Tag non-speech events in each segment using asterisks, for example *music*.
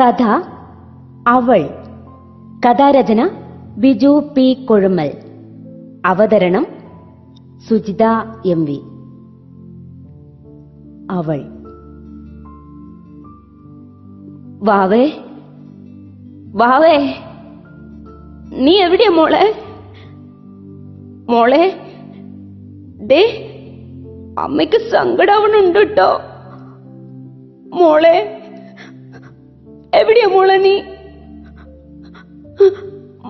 കഥ അവൾ കഥാരചന ബിജു പി കൊഴുമൽ അവതരണം സുജിത എം വി. അവൾ. വാവേ വാവേ നീ എവിടെയാ മോളെ? മോളെ ദേ അമ്മയ്ക്ക് സങ്കടാവണുണ്ട് കേട്ടോ. മോളെ എവിടെയാ മോളെ നീ?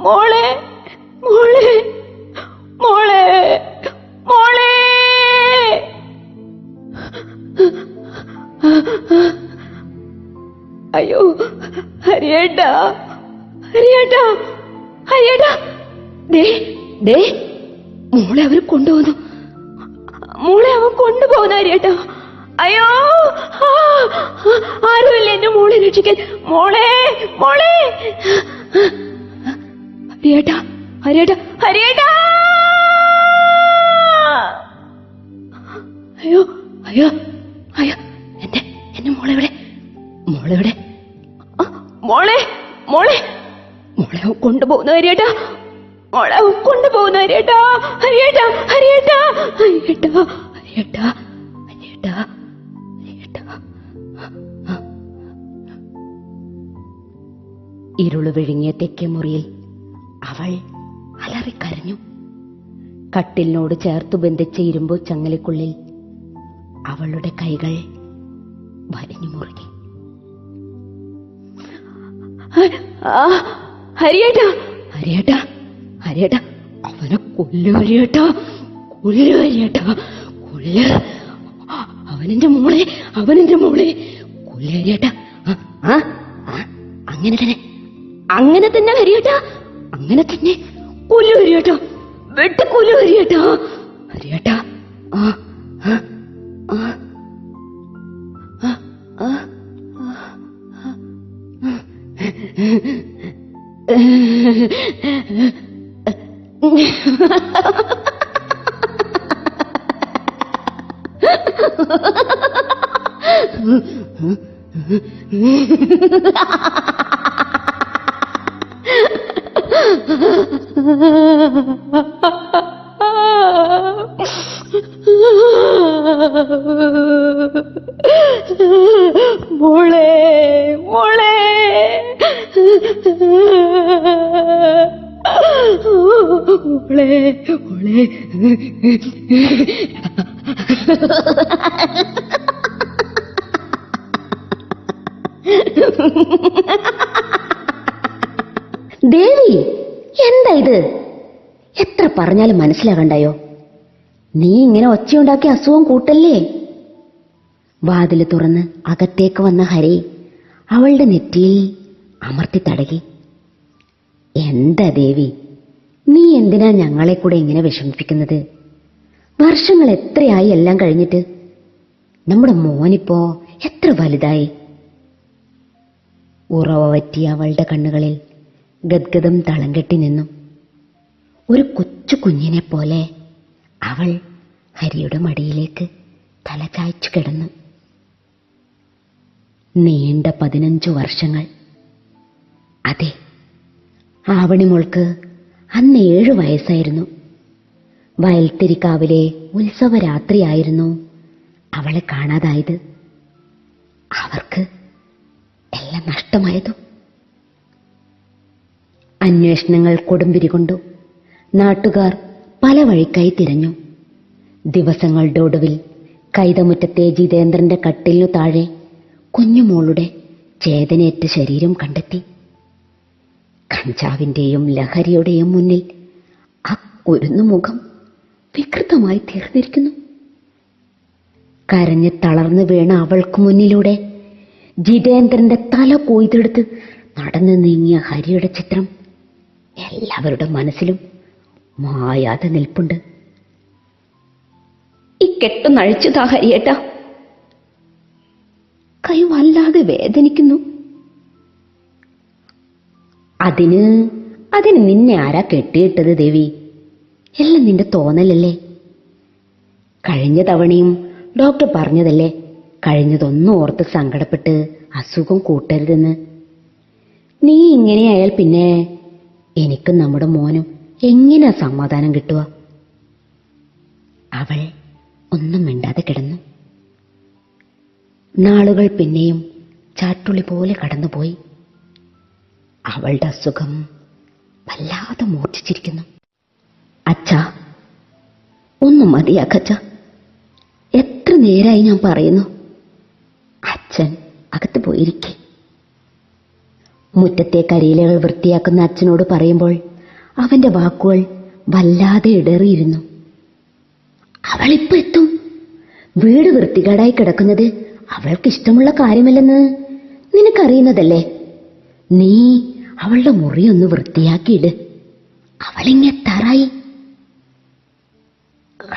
മോളെ മോളെ മോളെ മോളെ! അയ്യോ ഹരിയേട്ടാ ഹരിയേട്ടാ ഹരിയേട്ടാ! ദേ ദേ മോളെ അവർ കൊണ്ടുപോകുന്നു മോളെ അവൻ കൊണ്ടുപോകുന്ന ഹരിയേട്ടാ. അയ്യോ ആരുമില്ല എന്റെ മോളെ രക്ഷിക്കാൻ മോളെ മോളെ. ഹരിയേട്ടാ ഹരിയേട്ടാ ഹരിയേട്ടാ. അയ്യോ അയ്യോ അയ്യോ. എന്റെ എന്റെ മോളെ ഇവിടെ മോളെ ഇവിടെ മോളെ മോളെ. മോളെ കൊണ്ടുപോകുന്ന ഹരിയേട്ടാ. മോളെ കൊണ്ടുപോകുന്ന ഹരിയേട്ടാ. ഹരിയേട്ടാ ഹരിയേട്ടാ. ഹരിയേട്ടാ ഹരിയേട്ടാ ഹരിയേട്ടാ. ഇരുൾ വിഴുങ്ങിയ തെക്കേ മുറിയിൽ അവൾ അലറിക്കരഞ്ഞു കട്ടിലിനോട് ചേർത്തു ബന്ധിച്ച ഇരുമ്പു ചങ്ങലക്കുള്ളിൽ അവളുടെ കൈകൾ വലിഞ്ഞു മുറുകി. ഹരിയേട്ടാ. ഹരിയേട്ടാ ഹരിയേട്ടാ അവനെ കൊല്ലു ഹരിയേട്ടാ കൊല്ലു ഹരിയേട്ടാ കൊല്ല്. അവനെന്റെ മോളെ അവനെന്റെ മോളെ കൊല്ലു ഹരിയേട്ടാ ആ, അങ്ങനെ തന്നെ. അങ്ങനെ തന്നെ ഹരിയേട്ടാ അങ്ങനെ തന്നെ കൊല്ലു ഹരിയേട്ടാ വെട്ട് കൊല്ലു ഹരിയേട്ടാ ഹരിയേട്ടാ ആ ആ ആ ആ ആ. *laughs* മോളെ മോളെ മോളെ മോളെ ദേവി എന്താ ഇത്? എത്ര പറഞ്ഞാലും മനസ്സിലാകണ്ടായോ? നീ ഇങ്ങനെ ഒച്ചയുണ്ടാക്കി അസുഖം കൂട്ടല്ലേ? വാതിൽ തുറന്ന് അകത്തേക്ക് വന്ന ഹരി അവളുടെ നെറ്റിയിൽ അമർത്തി തടകി. എന്താ ദേവി? നീ എന്തിനാ ഞങ്ങളെ കൂടെ ഇങ്ങനെ വിഷമിപ്പിക്കുന്നത്? വർഷങ്ങൾ എത്രയായി എല്ലാം കഴിഞ്ഞിട്ട്? നമ്മുടെ മോനിപ്പോ എത്ര വലുതായി? ഉറവ പറ്റിയ അവളുടെ കണ്ണുകളിൽ ഗദ്ഗതം തളം കെട്ടി നിന്നു. ഒരു കൊച്ചു കുഞ്ഞിനെ പോലെ അവൾ ഹരിയുടെ മടിയിലേക്ക് തല ചായ്ച്ചു കിടന്നു. നീണ്ട പതിനഞ്ചു വർഷങ്ങൾ. അതെ ആവണിമോൾക്ക് അന്ന് ഏഴു വയസ്സായിരുന്നു. വയൽത്തിരിക്കാവിലെ ഉത്സവരാത്രിയായിരുന്നു അവളെ കാണാതായത്. അവർക്ക് എല്ലാം നഷ്ടമായതു അന്വേഷണങ്ങൾ കൊടുമ്പിരി കൊണ്ടു നാട്ടുകാർ പല വഴിക്കായി തിരഞ്ഞു. ദിവസങ്ങളുടെ ഒടുവിൽ കൈതമുറ്റത്തെ ജിതേന്ദ്രന്റെ കട്ടിലിനു താഴെ കുഞ്ഞുമോളുടെ ചേതനേറ്റ ശരീരം കണ്ടെത്തി. കഞ്ചാവിന്റെയും ലഹരിയുടെയും മുന്നിൽ ആ കുരുന്നു മുഖം വികൃതമായി തീർന്നിരിക്കുന്നു. കരഞ്ഞ് തളർന്നു വീണ അവൾക്ക് മുന്നിലൂടെ ജിതേന്ദ്രന്റെ തല കൊയ്തെടുത്ത് നടന്നു നീങ്ങിയ ഹരിയുടെ ചിത്രം എല്ലാവരുടെ മനസ്സിലും മായാതെ നിൽപ്പുണ്ട്. ഈ കെട്ടുന്നഴിച്ചതാ ഹരിയേട്ട കൈ വല്ലാതെ വേദനിക്കുന്നു. അതിന് അതിന് നിന്നെ ആരാ കെട്ടിയിട്ടത് ദേവി? എല്ലാം നിന്റെ തോന്നലല്ലേ? കഴിഞ്ഞ തവണയും ഡോക്ടർ പറഞ്ഞതല്ലേ? കഴിഞ്ഞതൊന്നും ഓർത്ത് സങ്കടപ്പെട്ട് അസുഖം കൂട്ടരുതെന്ന്. നീ ഇങ്ങനെയായാൽ പിന്നെ എനിക്കും നമ്മുടെ മോനും എങ്ങനെ സമാധാനം കിട്ടുക? അവൾ ഒന്നും മിണ്ടാതെ കിടന്നു. നാളുകൾ പിന്നെയും ചാട്ടുളി പോലെ കടന്നുപോയി. അവളുടെ അസുഖം വല്ലാതെ മൂർച്ഛിച്ചിരിക്കുന്നു. അച്ഛാ ഒന്നും മതിയാക്കച്ച എത്ര നേരായി ഞാൻ പറയുന്നു. അച്ഛൻ അകത്ത് പോയിരിക്കെ. മുറ്റത്തെ കരിയിലകൾ വൃത്തിയാക്കുന്ന അച്ഛനോട് പറയുമ്പോൾ അവന്റെ വാക്കുകൾ വല്ലാതെ ഇടറിയിരുന്നു. അവളിപ്പോ എത്തും? വീട് വൃത്തികേടായി കിടക്കുന്നത് അവൾക്ക് ഇഷ്ടമുള്ള കാര്യമല്ലെന്ന് നിനക്കറിയുന്നതല്ലേ? നീ അവളുടെ മുറി ഒന്ന് വൃത്തിയാക്കിയിട്. അവളിങ്ങെത്താറായി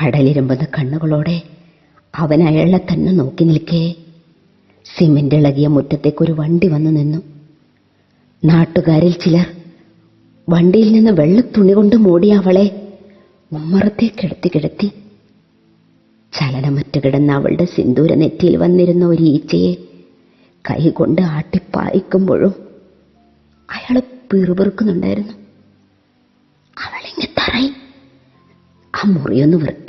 കടലിരുമ്പുന്ന കണ്ണുകളോടെ അവൻ അയാളെ തന്നെ നോക്കി നിൽക്കേ. സിമെന്റ് ഇളകിയ മുറ്റത്തേക്കൊരു വണ്ടി വന്നു നിന്നു. നാട്ടുകാരിൽ ചിലർ വണ്ടിയിൽ നിന്ന് വെള്ളത്തുണി കൊണ്ട് മൂടിയ അവളെ മുമ്മറത്തെ കിടത്തി കിടത്തി ചലനമറ്റ് കിടന്ന അവളുടെ സിന്ദൂര നെറ്റിയിൽ വന്നിരുന്ന ഒരു ഈച്ചയെ കൈകൊണ്ട് ആട്ടിപ്പായിക്കുമ്പോഴും അയാൾ പിറുപിറുക്കുന്നുണ്ടായിരുന്നു. അവളിങ്ങനെ തറയി ആ മുറിയൊന്ന് വൃത്തിയാക്കി